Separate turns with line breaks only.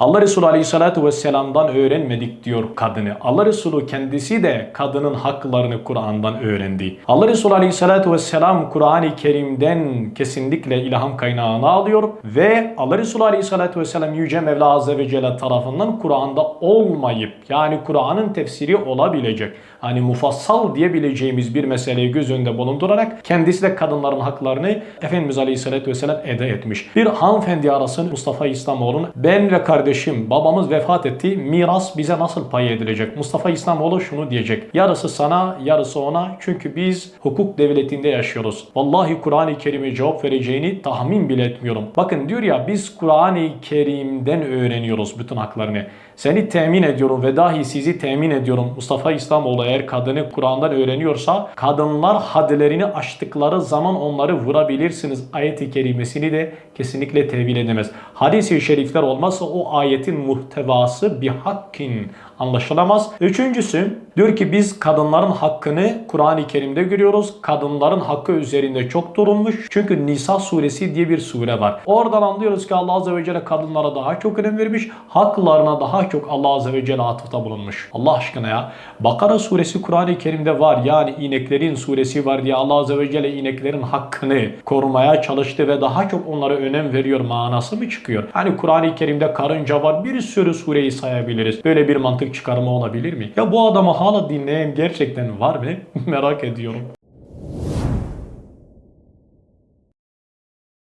Allah Resulü Aleyhisselatü Vesselam'dan öğrenmedik diyor kadını. Allah Resulü kendisi de kadının haklarını Kur'an'dan öğrendi. Allah Resulü Aleyhisselatü Vesselam Kur'an-ı Kerim'den kesinlikle ilham kaynağını alıyor ve Allah Resulü Aleyhisselatü Vesselam Yüce Mevla Azze ve Celle tarafından Kur'an'da olmayıp yani Kur'an'ın tefsiri olabilecek hani mufassal diyebileceğimiz bir meseleyi göz önünde bulundurarak kendisi de kadınların haklarını Efendimiz Aleyhisselatü Vesselam eda etmiş. Bir hanımefendi arasın Mustafa İslamoğlu'nu ben ve kardeşim babamız vefat etti miras bize nasıl pay edilecek? Mustafa İslamoğlu şunu diyecek. Yarısı sana yarısı ona çünkü biz hukuk devletinde yaşıyoruz. Vallahi Kur'an-ı Kerim'e cevap vereceğini tahmin bile etmiyorum. Bakın diyor ya biz Kur'an-ı Kerim'den öğreniyoruz bütün haklarını. Seni temin ediyorum ve dahi sizi temin ediyorum. Mustafa İslamoğlu eğer kadını Kur'an'dan öğreniyorsa kadınlar hadlerini aştıkları zaman onları vurabilirsiniz. Ayet-i kerimesini de kesinlikle tevil edemez. Hadis-i şerifler olmazsa o ayetin muhtevası bir hakkin anlaşılamaz. Üçüncüsü diyor ki biz kadınların hakkını Kur'an-ı Kerim'de görüyoruz. Kadınların hakkı üzerinde çok durulmuş. Çünkü Nisa suresi diye bir sure var. Oradan anlıyoruz ki Allah Azze ve Celle kadınlara daha çok önem vermiş. Haklarına daha çok Allah Azze ve Celle atıfta bulunmuş. Allah aşkına ya. Bakara suresi Kur'an-ı Kerim'de var. Yani ineklerin suresi var diye Allah Azze ve Celle ineklerin hakkını korumaya çalıştı ve daha çok onlara önem veriyor manası mı çıkıyor? Hani Kur'an-ı Kerim'de karınca var bir sürü sureyi sayabiliriz. Böyle bir mantık çıkarımı olabilir mi? Ya bu adamı hala dinleyen gerçekten var mı? Merak ediyorum.